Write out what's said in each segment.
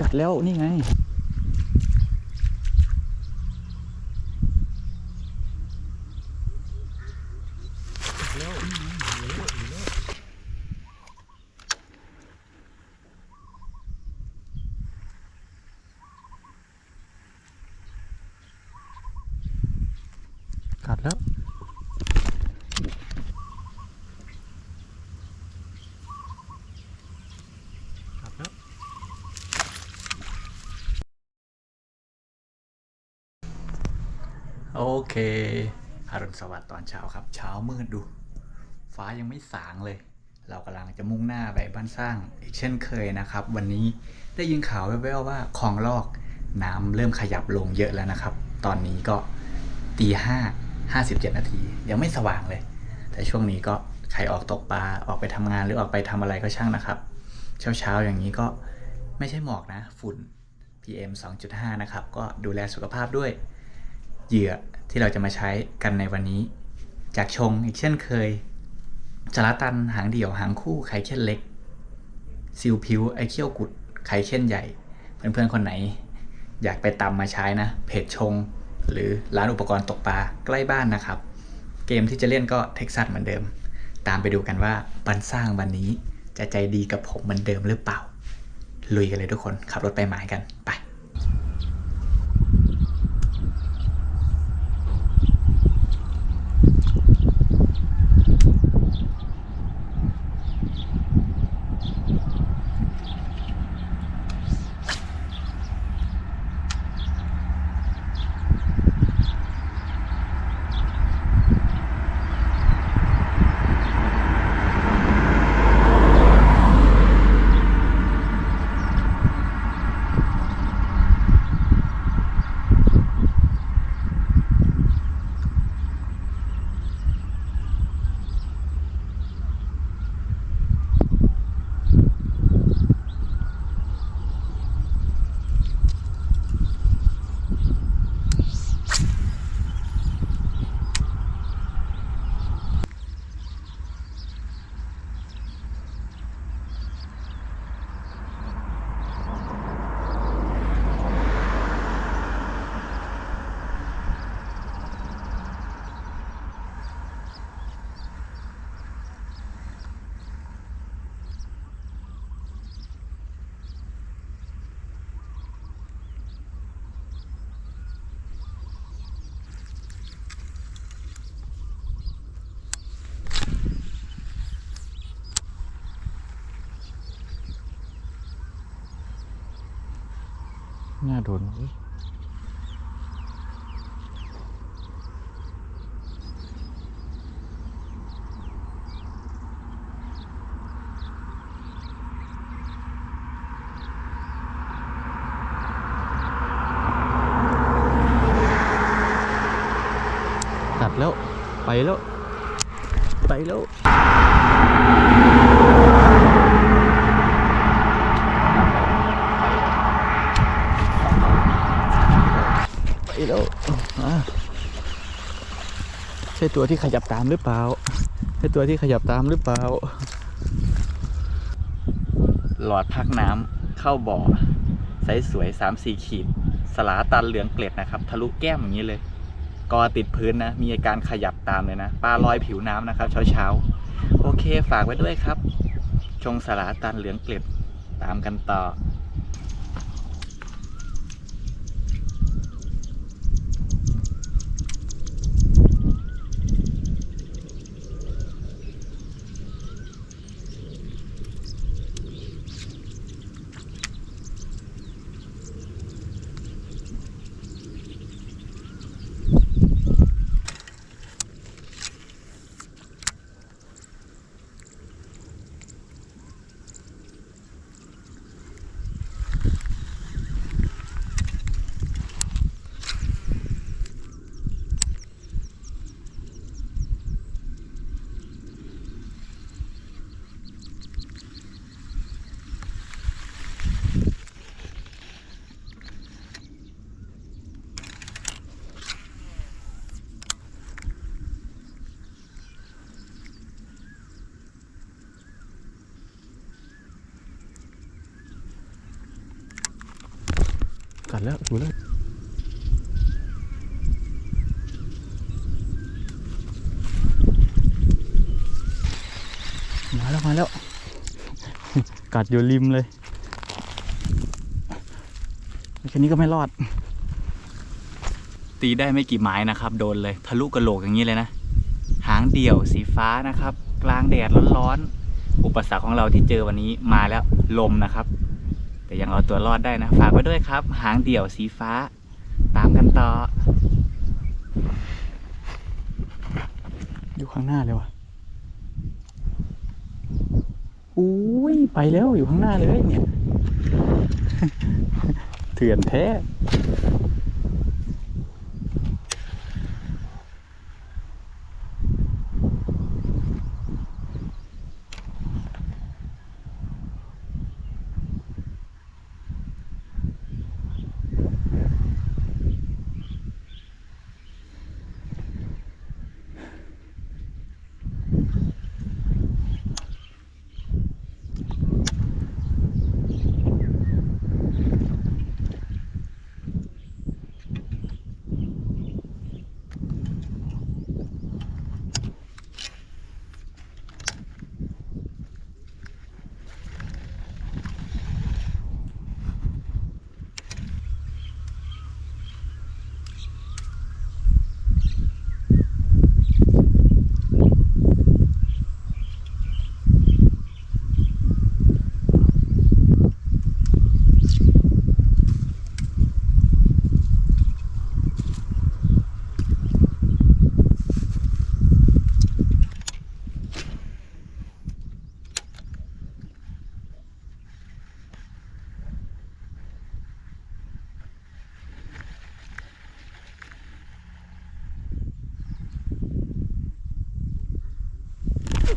กัดแล้วนี่ไง กัดแล้ว กัดแล้ว โอเคอรุณสวัสดิ์ตอนเช้าครับ เช้ามืดดู ฟ้ายังไม่สางเลย เรากำลังจะมุ่งหน้าไปบ้านสร้างอีกเช่นเคยนะครับ วันนี้ได้ยินข่าวแว่วๆว่าคลองลอกน้ำเริ่มขยับลงเยอะแล้วนะครับ ตอนนี้ก็ตีห้าห้าสิบเจ็ดนาที ยังไม่สว่างเลย แต่ช่วงนี้ก็ใครออกตกปลาออกไปทำงานหรือออกไปทำอะไรก็ช่างนะครับ เช้าๆอย่างนี้ก็ไม่ใช่หมอกนะ ฝุ่น PM 2.5 นะครับ ก็ดูแลสุขภาพด้วย เหยื่อที่เราจะมาใช้กันในวันนี้ จากชงอีกเช่นเคยสาระตันหางเดี่ยวหางคู่ไข่เช่นเล็กซิวพิวไอเขี้ยวกุดไข่เช่นใหญ่ เพื่อนๆคนไหน อยากไปตำมาใช้นะ เพจชง หรือร้านอุปกรณ์ตกปลาใกล้บ้านนะครับ เกมที่จะเล่นก็เท็กซัสเหมือนเดิม ตามไปดูกันว่าบันสร้างวันนี้จะใจดีกับผมเหมือนเดิมหรือเปล่า ลุยกันเลยทุกคนขับรถไปหมายกันไป น่าโดนเว้ยกัดแล้ว ไปแล้ว ไปแล้ว แล้วใช่ตัวที่ขยับตามหรือเปล่า ใช่ตัวที่ขยับตามหรือเปล่า หลอดพักน้ำเข้าบ่อไซส์สวยสามสี่ขีด สลาตันเหลืองเกล็ดนะครับ ทะลุแก้มอย่างนี้เลย กอติดพื้นนะ มีอาการขยับตามเลยนะ ปลาลอยผิวน้ำนะครับ เช้าเช้าๆโอเคฝากไว้ด้วยครับ ชงสลาตันเหลืองเกล็ดตามกันต่อ กัดแล้วดูแล้วมาแล้วมาแล้ว กัดอยู่ริมเลยแค่นี้ก็ไม่รอด ตีได้ไม่กี่ไม้นะครับ โดนเลย ทะลุกระโหลกอย่างนี้เลยนะ หางเดี่ยวสีฟ้านะครับ กลางแดดร้อนๆ อุปสรรคของเราที่เจอวันนี้มาแล้วลมนะครับ แต่ยังเอาตัวรอดได้นะ ฝากไว้ด้วยครับ หางเดี่ยวสีฟ้า ตามกันต่อ อยู่ข้างหน้าเลยวะอุ้ยไปแล้วอยู่ข้างหน้าเลยเนี่ย เถื่อนแท้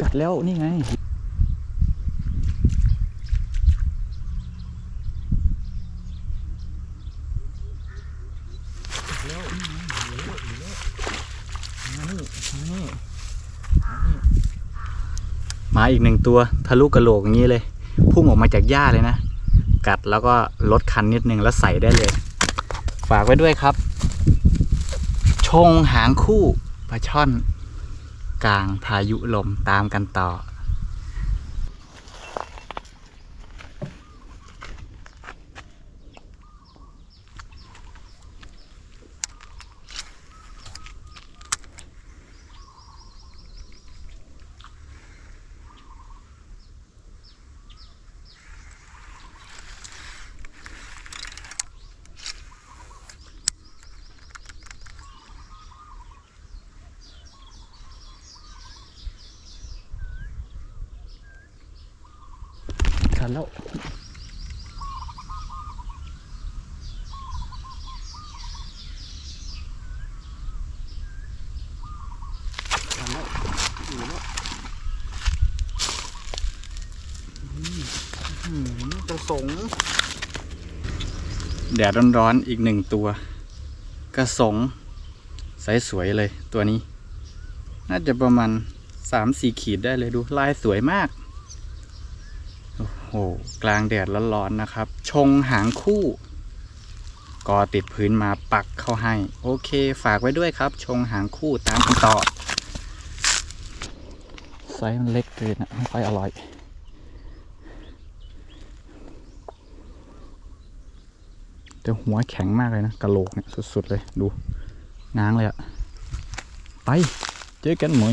กัดแล้วนี่ไงมาอีกหนึ่งตัวทะลุกระโหลกอย่างนี้เลย พุ่งออกมาจากหญ้าเลยนะ กัดแล้วก็ลดคันนิดนึงแล้วใส่ได้เลย ฝากไว้ด้วยครับ ชงหางคู่ปลาช่อน กลางพายุลมตามกันต่อ ทันแล้วทันแล้วอยู่แล้วอืมกระสงแดดร้อนๆอีกหนึ่งตัว กระสงใสสวยเลยตัวนี้ น่าจะประมาณสามสี่ขีดได้เลยดูลายสวยมากโอ้โหกลางแดดร้อนๆนะครับ ชงหางคู่กอติดพื้นมาปักเข้าให้ โอเค ฝากไว้ด้วยครับ ชงหางคู่ตามกันต่อไซส์มันเล็กเกินะไม่ค่อยอร่อย แต่หัวแข็งมากเลยนะกะโหลกเนี่ยสุดๆเลยดูง้างเลยอะไป เจอกันหม่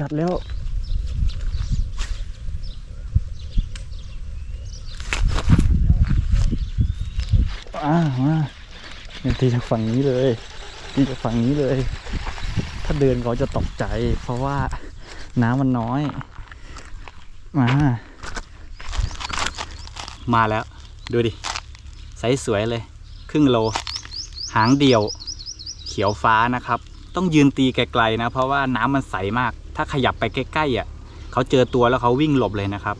กัดแล้วอ่ามาเนี่ยตีจากฝั่งนี้เลยตีจากฝั่งนี้เลย ถ้าเดินเขาจะตกใจ เพราะว่าน้ำมันน้อย มา มาแล้ว ดูดิไซส์สวยเลย ครึ่งโล หางเดี่ยว เขียวฟ้านะครับ ต้องยืนตีไกลๆนะ เพราะว่าน้ำมันใสมาก ถ้าขยับไปใกล้ๆอะเขาเจอตัวแล้วเขาวิ่งหลบเลยนะครับ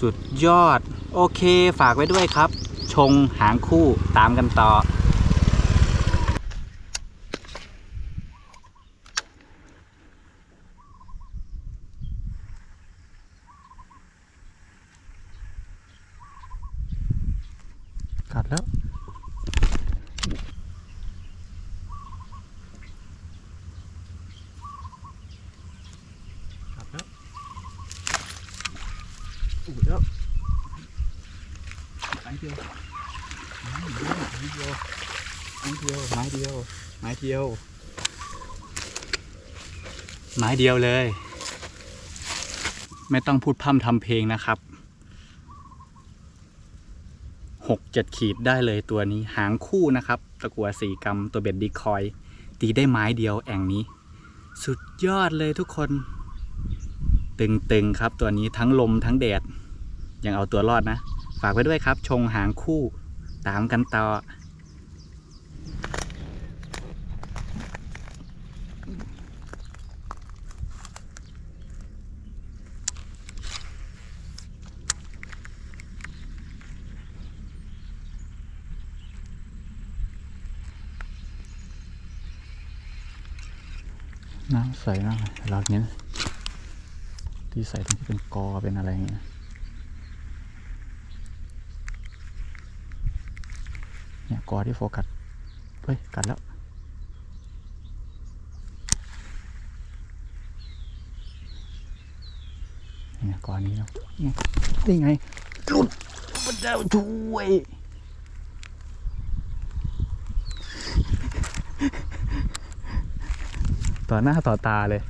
สุดยอด โอเคฝากไว้ด้วยครับ ชงหางคู่ตามกันต่อ กัดแล้ว กัดแล้วอุ้ยแล้วไม้เดียวไม้เดียวไม้เดียวไม้เดียว ไม้เดียว ไม้เดียว ไม้เดียวเลย ไม่ต้องพูดพร่ำทำเพลงนะครับหกเจ็ดขีดได้เลยตัวนี้หางคู่นะครับ ตะกัวสี่กรัมตัวเบ็ดดีคอย ตีได้ไม้เดียวแอ่งนี้ สุดยอดเลยทุกคน ตึงๆครับตัวนี้ทั้งลมทั้งแดด ยังเอาตัวรอดนะ ฝากไว้ด้วยครับ ชงหางคู่ ตามกันต่อ น้ำใสมากเลยเราเนี้ยที่ใส่ตรงที่เป็นกอเป็นอะไรอย่างเงี้ยเนี่ยกอที่โฟกัสเฮ้ยกัดแล้วเนี่ยกอนี้เนาะเนี่ยนี่ไงหลุดพระเจ้าช่วย ต่อหน้าต่อตาเลย